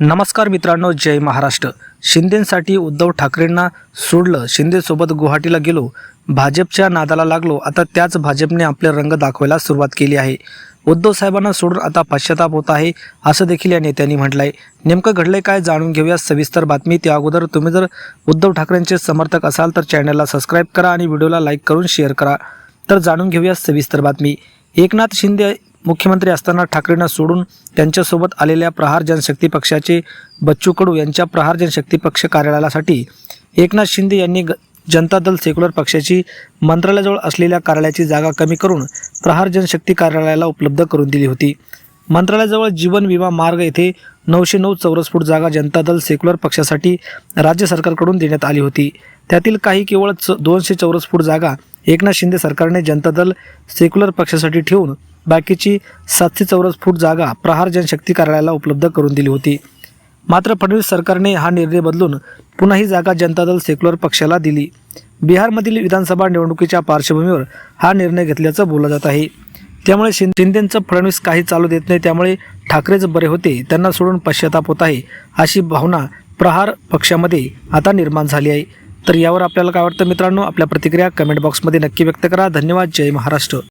नमस्कार मित्रांनो जय महाराष्ट्र. शिंदेसाठी उद्धव ठाकरेंना सोडलं शिंदेसोबत गुवाहाटीला गेलो. भाजपच्या नादाला लागलो. आता त्याच भाजपने आपले रंग दाखवायला सुरुवात केली आहे. उद्धव साहेबांना सोडून आता पश्चाताप होत आहे असं देखील या नेत्यांनी म्हटलंय. नेमकं घडलंय काय जाणून घेऊया सविस्तर बातमी. त्या अगोदर तुम्ही जर उद्धव ठाकरेंचे समर्थक असाल तर चॅनलला सबस्क्राईब करा आणि व्हिडिओला लाईक करून शेअर करा. तर जाणून घेऊया सविस्तर बातमी. एकनाथ शिंदे मुख्यमंत्री असताना ठाकरेंना सोडून त्यांच्यासोबत आलेल्या प्रहार जनशक्ती पक्षाचे बच्चू कडू यांच्या प्रहार जनशक्ती पक्ष कार्यालयासाठी एकनाथ शिंदे यांनी ग- जनता दल सेक्युलर पक्षाची मंत्रालयाजवळ असलेल्या कार्यालयाची जागा कमी करून प्रहार जनशक्ती कार्यालयाला उपलब्ध करून दिली होती. मंत्रालयाजवळ जीवन विमा मार्ग येथे नऊशे नऊ चौरस फूट जागा जनता दल सेक्युलर पक्षासाठी राज्य सरकारकडून देण्यात आली होती. त्यातील काही केवळ च दोनशे चौरस फूट जागा एकनाथ शिंदे सरकारने जनता दल सेक्युलर पक्षासाठी ठेवून बाकीची सातशे चौरस फूट जागा प्रहार जनशक्ती कार्यालयाला उपलब्ध करून दिली होती. मात्र फडणवीस सरकारने हा निर्णय बदलून पुन्हा ही जागा जनता दल सेक्युलर पक्षाला दिली. बिहारमधील विधानसभा निवडणुकीच्या पार्श्वभूमीवर हा निर्णय घेतल्याचं बोललं जात आहे. त्यामुळे शिंदेंचं फडणवीस काही चालू देत नाही त्यामुळे ठाकरेच बरे होते त्यांना सोडून पश्चाताप होत आहे अशी भावना प्रहार पक्षामध्ये आता निर्माण झाली आहे. तर यावर आपल्याला काय वाटतं मित्रांनो? आपल्या प्रतिक्रिया कमेंट बॉक्समध्ये नक्की व्यक्त करा. धन्यवाद. जय महाराष्ट्र.